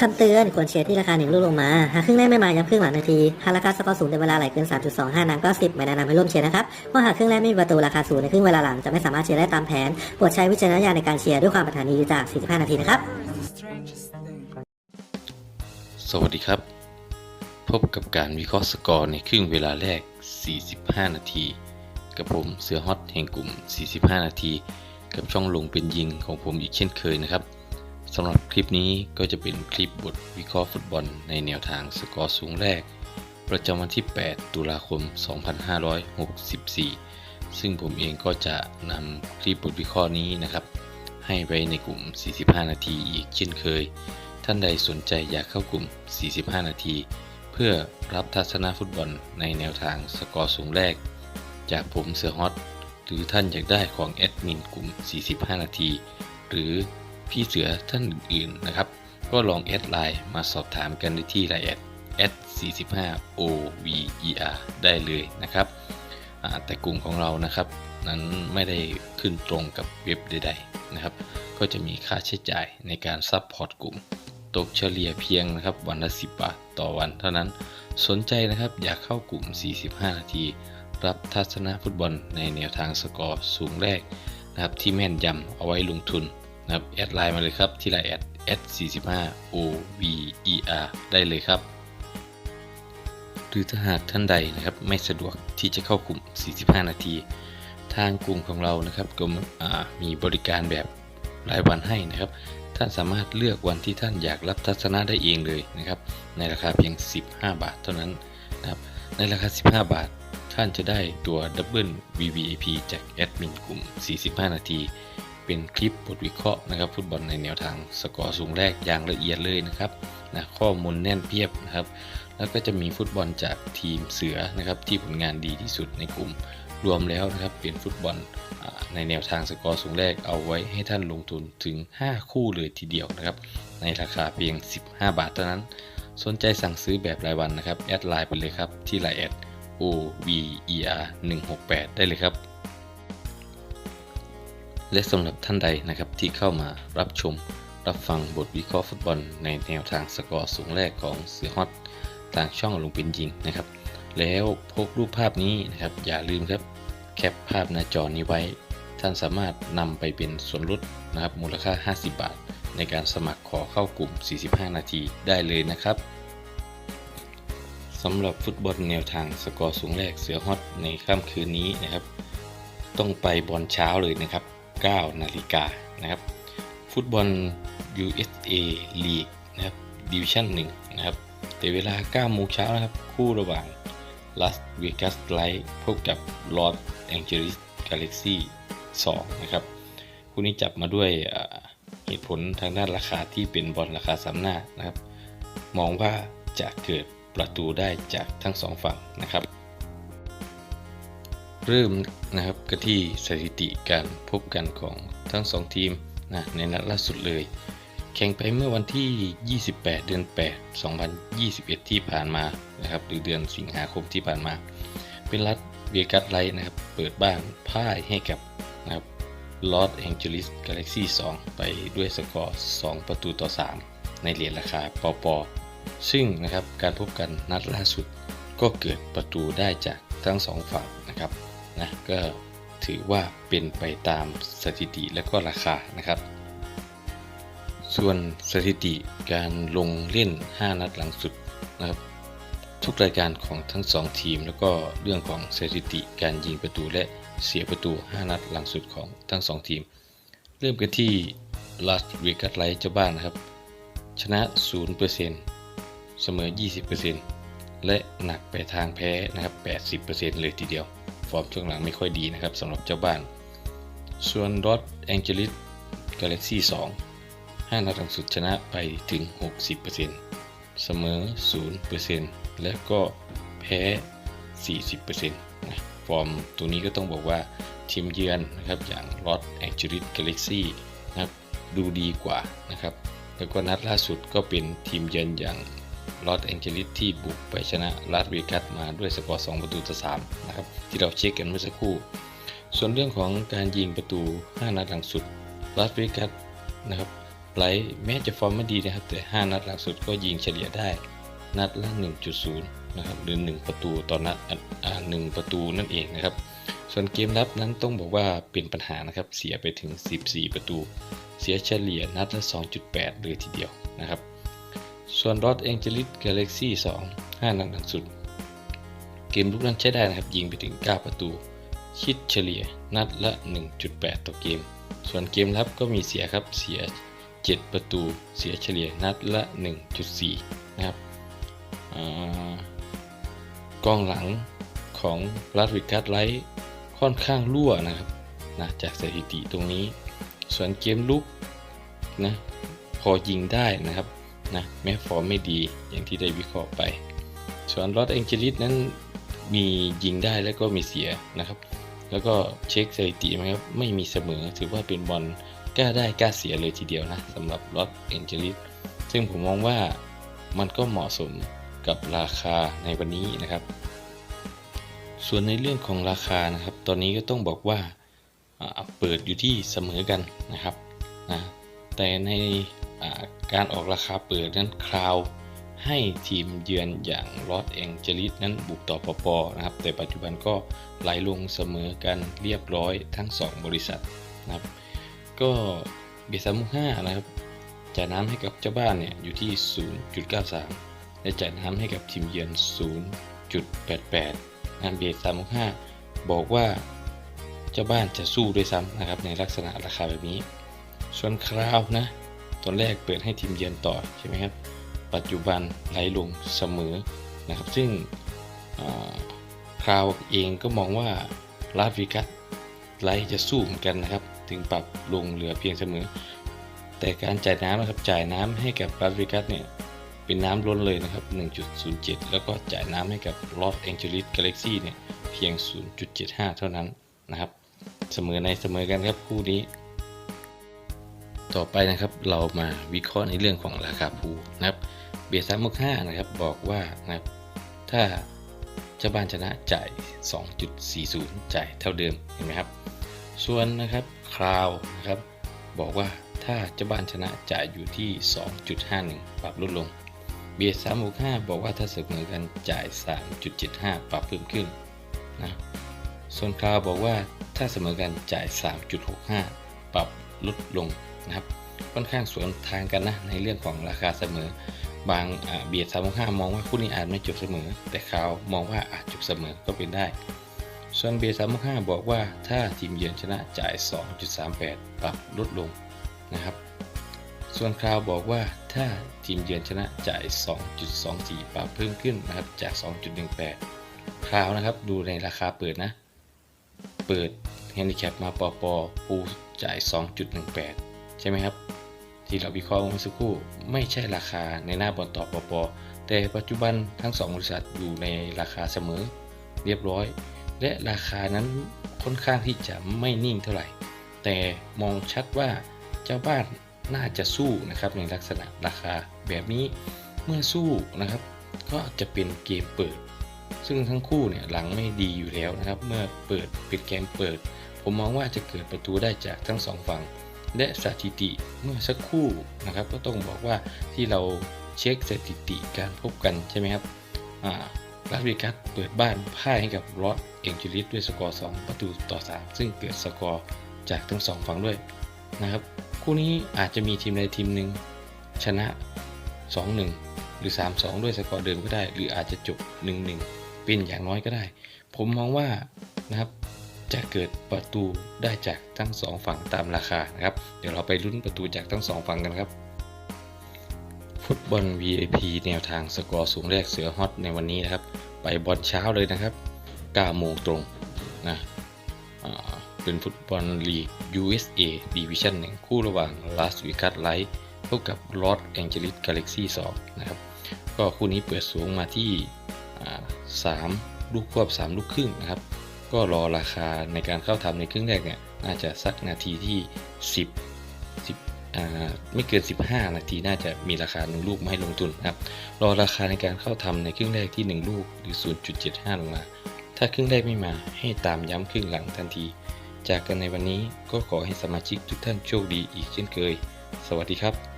คำเตือนควรเชียร์ที่ราคาหนึ่งลูกลงมา หากครึ่งแรกไม่มาย้ำครึ่งหลังนาที หากราคาสกอร์สูงในเวลาไหลเกิน 3.25 นางก็ 10 ไม่แนะนำให้ร่วมเชียร์นะครับเพราะหากครึ่งแรกไม่มีประตูราคาสูงในครึ่งเวลาหลังจะไม่สามารถเชียร์ได้ตามแผนโปรดใช้วิจารณญาณในการเชียร์ด้วยความปรารถนาดีจาก 45 นาทีนะครับ สวัสดีครับ พบกับการวิเคราะห์สกอร์ในครึ่งเวลาแรก 45 นาที กับผมเสือฮอตแห่งกลุ่ม 45 นาที กับช่องลงเป็นยิงของผมอีกเช่นเคยนะครับ สำหรับคลิปนี้ก็จะเป็นคลิปบทวิเคราะห์ฟุตบอลในแนวทางสกอร์สูงแรก ประจำวันที่ 8 ตุลาคม 2564 ซึ่งผมเองก็จะนำคลิปบทวิเคราะห์นี้นะครับ ให้ไว้ในกลุ่ม 45 นาทีอีกเช่นเคย ท่านใดสนใจอยากเข้ากลุ่ม 45 นาที เพื่อรับทัศนฟุตบอลในแนวทางสกอร์สูงแรก จากผมเสือฮอตหรือท่านอยากได้ของแอดมินกลุ่ม 45 นาที หรือ พี่เสือท่านอื่นๆนะครับ ก็ลองแอดไลน์มาสอบถามกันได้ที่ไลน์แอดแอด45 over ได้เลยนะครับ แต่กลุ่มของเรานะครับ นั้นไม่ได้ขึ้นตรงกับเว็บใดๆนะครับ ก็จะมีค่าใช้จ่ายในการซัพพอร์ตกลุ่ม ตกเฉลี่ยเพียงนะครับวันละ 10 บาทต่อวันเท่านั้น สนใจนะครับอยากเข้ากลุ่ม 45 นาที รับทัศนะฟุตบอลในแนวทางสกอร์สูงแรกนะครับที่แม่นยำเอาไว้ลงทุน นะครับแอดไลน์มาเลยครับที่ไลน์แอดแอด45 over ได้เลยครับ หรือถ้าหากท่านใดนะครับไม่สะดวกที่จะเข้ากลุ่ม 45 นาที ทางกลุ่มของเรานะครับก็มีบริการแบบรายวันให้นะครับ ท่านสามารถเลือกวันที่ท่านอยากรับทัศนะได้เองเลยนะครับ ในราคาเพียง 15 บาทเท่านั้นนะครับ ในราคา 15 บาท ท่านจะได้ตัวดับเบิล VVIP จากแอดมินกลุ่ม 45 นาที เป็นคลิปบทวิเคราะห์นะครับฟุตบอลในแนวทางสกอร์สูงแรกอย่างละเอียดเลยนะครับนะข้อมูลแน่นเพียบนะครับ แล้วก็จะมีฟุตบอลจากทีมเสือนะครับที่ผลงานดีที่สุดในกลุ่มรวมแล้วนะครับเป็นฟุตบอลในแนวทางสกอร์สูงแรกเอาไว้ให้ท่านลงทุนถึง 5 คู่เลยทีเดียวนะครับ ในราคาเพียง 15 บาทเท่านั้น สนใจสั่งซื้อแบบรายวันนะครับ แอดไลน์ไปเลยครับ ที่ไลน์แอด OVER 168ได้เลยครับ และสำหรับท่านใดนะครับที่เข้ามารับชมรับฟังบทวิเคราะห์ฟุตบอลในแนวทางสกอร์สูงแรกของเสือฮอตทางช่องลงเป็นยิงนะครับ แล้วพกรูปภาพนี้นะครับอย่าลืมครับแคปภาพหน้าจอนี้ไว้ ท่านสามารถนำไปเป็นส่วนลดนะครับมูลค่า 50 บาท ในการสมัครขอเข้ากลุ่ม 45 นาทีได้เลยนะครับสำหรับฟุตบอลแนวทางสกอร์สูงแรกเสือฮอตในค่ำคืนนี้นะครับ ต้องไปบอลเช้าเลยนะครับ 9นาฬิกานะครับ ฟุตบอล USA League นะครับดิวิชั่น1นะครับแต่เวลา9โมงเช้านะครับ คู่ระหว่าง Las Vegas Light พบกับ Los Angeles Galaxy 2 นะครับ คู่นี้จับมาด้วยเหตุผลทางด้านราคาที่เป็นบอลราคาสามหน้านะครับ มองว่าจะเกิดประตูได้จากทั้งสองฝั่งนะครับ เริ่มนะครับกันที่สถิติการพบกันของทั้งสองทีมนะในนัดล่าสุดเลย แข่งไปเมื่อวันที่ 28 เดือน 8 2021 ที่ผ่านมานะครับหรือเดือนสิงหาคมที่ผ่านมา เป็นรัฐเวกัสไลท์นะครับเปิดบ้านพ่ายให้กับนะครับลอสแองเจลิสกาแล็กซี่2ไปด้วยสกอร์ 2 ประตูต่อ 3 ในเหรียญราคาปอปอซึ่งนะครับการพบกันนัดล่าสุดก็เกิดประตูได้จากทั้งสองฝั่งนะครับ นะก็ถือว่าเป็นไปตามสถิติและก็ราคานะครับ ส่วนสถิติการลงเล่น 5 นัดหลังสุดนะครับ ทุกรายการของทั้ง 2 ทีม แล้วก็เรื่องของสถิติการยิงประตูและเสียประตู 5 นัดหลังสุดของทั้ง 2 ทีม เริ่มกันที่ Las Vegas Light เจ้าบ้านนะครับ ชนะ 0%เสมอ 20%และหนักไปทางแพ้นะครับ 80%เลยทีเดียว ฟอร์มช่วงหลังไม่ค่อยดีนะครับสำหรับเจ้าบ้าน ส่วน Los Angeles Galaxy 2 5 นัดหลังสุดชนะไปถึง 60%เสมอ 0%และก็แพ้ 40%นะฟอร์มตัวนี้ก็ต้องบอกว่าทีมเยือนนะครับอย่าง Los Angeles Galaxy นะครับดูดีกว่านะครับ แล้วก็นัดล่าสุดก็เป็นทีมเยือนอย่าง ลอสแองเจลิสที่บุกไปชนะลาสเวกัสมาด้วยสกอร์2ประตูต่อ3นะครับที่เราเช็คกันเมื่อสักครู่ ส่วนเรื่องของการยิงประตู 5 นัดหลังสุดลาสเวกัสนะครับไบรท์แม้จะฟอร์มไม่ดีนะครับ แต่ 5 นัดหลังสุดก็ยิงเฉลี่ยได้นัดละ 1.0 นะครับหรือ 1 ประตูต่อนัดอะอ่า1ประตูนั่นเองนะครับ ส่วนเกมรับนั้นต้องบอกว่าเป็นปัญหานะครับ เสียไปถึง 14 ประตู เสียเฉลี่ยนัดละ 2.8 เลยทีเดียวนะครับ ส่วนรอดแองเจลิสกาแล็กซี่2 5นัดหลังสุด เกมลุกนั้นใช้ได้นะครับ ยิงไปถึง 9 ประตู คิดเฉลี่ยนัดละ 1.8 ต่อเกม ส่วนเกมรับก็มีเสียครับเสีย 7 ประตูเสียเฉลี่ยนัดละ 1.4 นะครับกองหลังของรัดวิกัสไลท์ค่อนข้างรั่วนะครับนะจากสถิติตรงนี้ ส่วนเกมลุกนะพอยิงได้นะครับ นะแม้ฟอร์มไม่ดีอย่างที่ได้วิเคราะห์ไป ส่วนลอสแองเจลิสนั้นมียิงได้แล้วก็มีเสียนะครับ แล้วก็เช็คสถิติไหมครับ ไม่มีเสมอถือว่าเป็นบอลกล้าได้กล้าเสียเลยทีเดียวนะสำหรับลอสแองเจลิสซึ่งผมมองว่ามันก็เหมาะสมกับราคาในวันนี้นะครับ ส่วนในเรื่องของราคานะครับ ตอนนี้ก็ต้องบอกว่าเปิดอยู่ที่เสมอกันนะครับนะแต่ใน การออกราคาเปิดนั้นคราวให้ทีมเยือนอย่างลอสแองเจลิสนั้นบุกต่อปปนะครับ แต่ปัจจุบันก็ไหลลงเสมอกันเรียบร้อยทั้ง 2 บริษัทนะครับ ก็เบียร์สามห้านะครับจ่ายน้ำให้กับเจ้าบ้านเนี่ยอยู่ที่ 0.93 และจ่ายน้ำให้กับทีมเยือน 0.88นะเบียร์สามห้าบอกว่าเจ้าบ้านจะสู้ด้วยซ้ำนะครับในลักษณะราคาแบบนี้ ส่วนคราวนะ ตอนแรกเปิดให้ทีมเยือนต่อใช่ไหมครับ ปัจจุบันไหลลงเสมอนะครับ ซึ่งอ่าคราวเองก็มองว่าลาสวิกัสไลจะสู้เหมือนกันนะครับ ถึงปรับลงเหลือเพียงเสมอ แต่การจ่ายน้ำนะครับจ่ายน้ำให้กับลาสวิกัสเนี่ยเป็นน้ำล้นเลยนะครับ 1.07 แล้วก็จ่ายน้ำให้กับลอสแองเจลิสกาแล็กซี่เนี่ยเพียง 0.75 เท่านั้นนะครับ เสมอในเสมอกันครับคู่นี้ ต่อไปนะครับ เรามาวิเคราะห์ในเรื่องของราคาภูนะครับ เบียร์สามกห้านะครับ บอกว่านะครับ ถ้าเจ้าบ้านชนะจ่าย 2.40 จ่ายเท่าเดิมเห็นไหมครับ ส่วนนะครับคราวนะครับ บอกว่าถ้าเจ้าบ้านชนะจ่ายอยู่ที่ 2.51 ปรับลดลง เบียร์สามหกห้าบอกว่าถ้าเสมอกันจ่าย 3.75 ปรับเพิ่มขึ้นนะส่วนคราวบอกว่าถ้าเสมอกันจ่าย 3.65 ปรับลดลง นะครับค่อนข้างสวนทางกันนะในเรื่องของราคาเสมอ บางเบียดสามห้ามองว่าคู่นี้อาจไม่จบเสมอ แต่ข่าวมองว่าอาจจบเสมอก็เป็นได้ ส่วนเบียดสามห้าบอกว่าถ้าทีมเยือนชนะจ่าย 2.38 ปรับลดลงนะครับ ส่วนคราวบอกว่าถ้าทีมเยือนชนะจ่าย 2.24 ปรับเพิ่มขึ้นนะครับจาก 2.18 คราวนะครับดูในราคาเปิดนะ เปิดแฮนดิแคปมาปอปอปูจ่าย 2.18 ใช่ไหมครับ ที่เราวิเคราะห์เมื่อสักครู่ไม่ใช่ราคาในหน้าบอลต่อปปอแต่ปัจจุบันทั้ง 2 บริษัทอยู่ในราคาเสมอเรียบร้อย และราคานั้นค่อนข้างที่จะไม่นิ่งเท่าไหร่ แต่มองชัดว่าเจ้าบ้านน่าจะสู้นะครับในลักษณะราคาแบบนี้เมื่อสู้นะครับ ก็จะเป็นเกมเปิด ซึ่งทั้งคู่เนี่ยหลังไม่ดีอยู่แล้วนะครับ เมื่อเปิดป็นเกมเปิด ผมมองว่าจะเกิดประตูได้จากทั้งสองฝั่ง และสถิติเมื่อสักครู่นะครับ ก็ต้องบอกว่าที่เราเช็คสถิติการพบกันใช่ไหมครับลาสเวกัสเปิดบ้านพ่ายให้กับรอสเองจิลิสด้วยสกอร์ 2 ประตูต่อ 3 ซึ่งเกิดสกอร์จากทั้งสองฝั่งด้วยนะครับ คู่นี้อาจจะมีทีมใดทีมหนึ่งชนะ 2-1 หรือ 3-2 ด้วยสกอร์เดิมก็ได้ หรืออาจจะจบ 1-1 เป็นอย่างน้อยก็ได้ ผมมองว่านะครับ จะเกิดประตูได้จากทั้งสองฝั่งตามราคานะครับ เดี๋ยวเราไปลุ้นประตูจากทั้งสองฝั่งกันครับ ฟุตบอล VIP แนวทางสกอร์สูงแรกเสือฮอตในวันนี้นะครับ ไปบอลเช้าเลยนะครับ9โมงตรงนะเป็นฟุตบอลลีก USA Division 1 คู่ระหว่าง Las Vegas Light พบกับ Los Angeles Galaxy 2นะครับ ก็คู่นี้เปิดสูงมาที่อ่า3ลูกควบ 3 ลูกครึ่งนะครับ ก็รอราคาในการเข้าทำในครึ่งแรกเนี่ยน่าจะสักนาทีที่ 10 10อ่าไม่เกิน 15 นาทีน่าจะมีราคา 1 ลูกมาให้ลงทุนครับรอราคาในการเข้าทำในครึ่งแรกที่ 1 ลูกหรือ 0.75 ลงมาถ้าครึ่งแรกไม่มาให้ตามย้ำครึ่งหลังทันที จากกันในวันนี้ก็ขอให้สมาชิกทุกท่านโชคดีอีกเช่นเคย สวัสดีครับ